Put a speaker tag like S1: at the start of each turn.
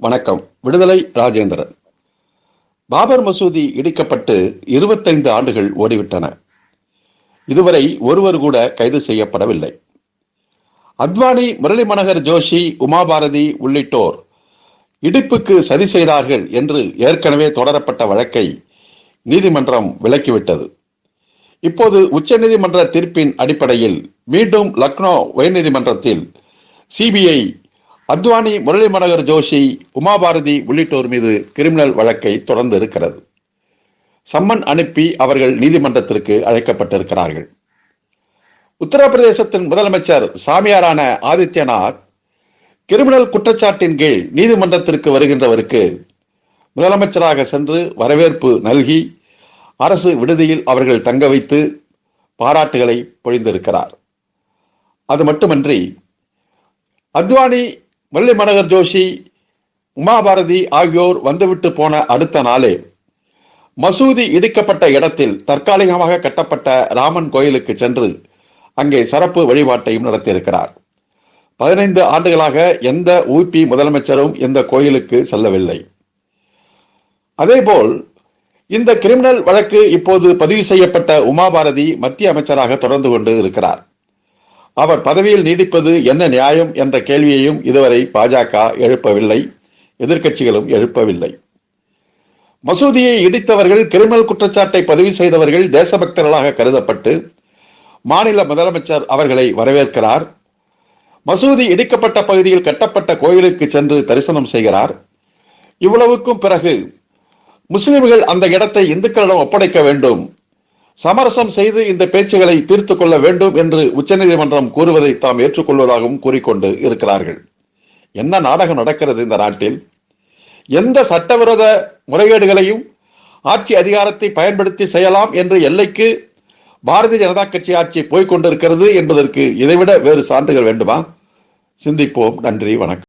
S1: வணக்கம். விடுதலை ராஜேந்திரன். பாபர் மசூதி இடிக்கப்பட்டு இருபத்தைந்து ஆண்டுகள் ஓடிவிட்டன. இதுவரை ஒருவர் கூட கைது செய்யப்படவில்லை. அத்வானி முரளி மனோகர் ஜோஷி உமாபாரதி உள்ளிட்டோர் இடிப்புக்கு சதி செய்தார்கள் என்று ஏற்கனவே தொடரப்பட்ட வழக்கை நீதிமன்றம் விலக்கிவிட்டது. இப்போது உச்சநீதிமன்ற தீர்ப்பின் அடிப்படையில் மீண்டும் லக்னோ உயர்நீதிமன்றத்தில் சிபிஐ அத்வானி முரளி மனோகர் ஜோஷி உமாபாரதி உள்ளிட்டோர் மீது கிரிமினல் வழக்கை தொடர்ந்து இருக்கிறது. சம்மன் அனுப்பி அவர்கள் நீதிமன்றத்திற்கு அழைக்கப்பட்டிருக்கிறார்கள். உத்தரப்பிரதேசத்தின் முதலமைச்சர் சாமியாரான ஆதித்யநாத் கிரிமினல் குற்றச்சாட்டின் கீழ் நீதிமன்றத்திற்கு வருகின்றவருக்கு முதலமைச்சராக சென்று வரவேற்பு நல்கி அரசு விடுதியில் அவர்கள் தங்க வைத்து பாராட்டுகளை பொழிந்திருக்கிறார். அது மட்டுமன்றி அத்வானி முரளி மனோகர் ஜோஷி உமாபாரதி ஆகியோர் வந்துவிட்டு போன அடுத்த நாளே மசூதி இடிக்கப்பட்ட இடத்தில் தற்காலிகமாக கட்டப்பட்ட ராமன் கோயிலுக்கு சென்று அங்கே சிறப்பு வழிபாட்டையும் நடத்தியிருக்கிறார். பதினைந்து ஆண்டுகளாக எந்த ஊபி முதலமைச்சரும் இந்த கோயிலுக்கு செல்லவில்லை. அதேபோல் இந்த கிரிமினல் வழக்கு இப்போது பதிவு செய்யப்பட்ட உமாபாரதி மத்திய அமைச்சராக தொடர்ந்து கொண்டு இருக்கிறார். அவர் பதவியில் நீடிப்பது என்ன நியாயம் என்ற கேள்வியையும் இதுவரை பாஜக எழுப்பவில்லை. எதிர்க்கட்சிகளும் எழுப்பவில்லை. மசூதியை இடித்தவர்கள் கிரிமினல் குற்றச்சாட்டை பதிவு செய்தவர்கள் தேசபக்தர்களாக கருதப்பட்டு மாநில முதலமைச்சர் அவர்களை வரவேற்கிறார். மசூதி இடிக்கப்பட்ட பகுதியில் கட்டப்பட்ட கோயிலுக்கு சென்று தரிசனம் செய்கிறார். இவ்வளவுக்கும் பிறகு முஸ்லிம்கள் அந்த இடத்தை இந்துக்களிடம் ஒப்படைக்க வேண்டும். சமரசம் செய்து இந்த பேச்சுகளை தீர்த்து கொள்ள வேண்டும் என்று உச்சநீதிமன்றம் கூறுவதை தாம் ஏற்றுக்கொள்வதாகவும் கூறிக்கொண்டு இருக்கிறார்கள். என்ன நாடகம் நடக்கிறது இந்த நாட்டில்? எந்த சட்டவிரோத முறைகேடுகளையும் ஆட்சி அதிகாரத்தை பயன்படுத்தி செய்யலாம் என்று எல்லைக்கு பாரதிய ஜனதா கட்சி ஆட்சி போய்கொண்டிருக்கிறது என்பதற்கு இதைவிட வேறு சான்றுகள் வேண்டுமா? சிந்திப்போம். நன்றி. வணக்கம்.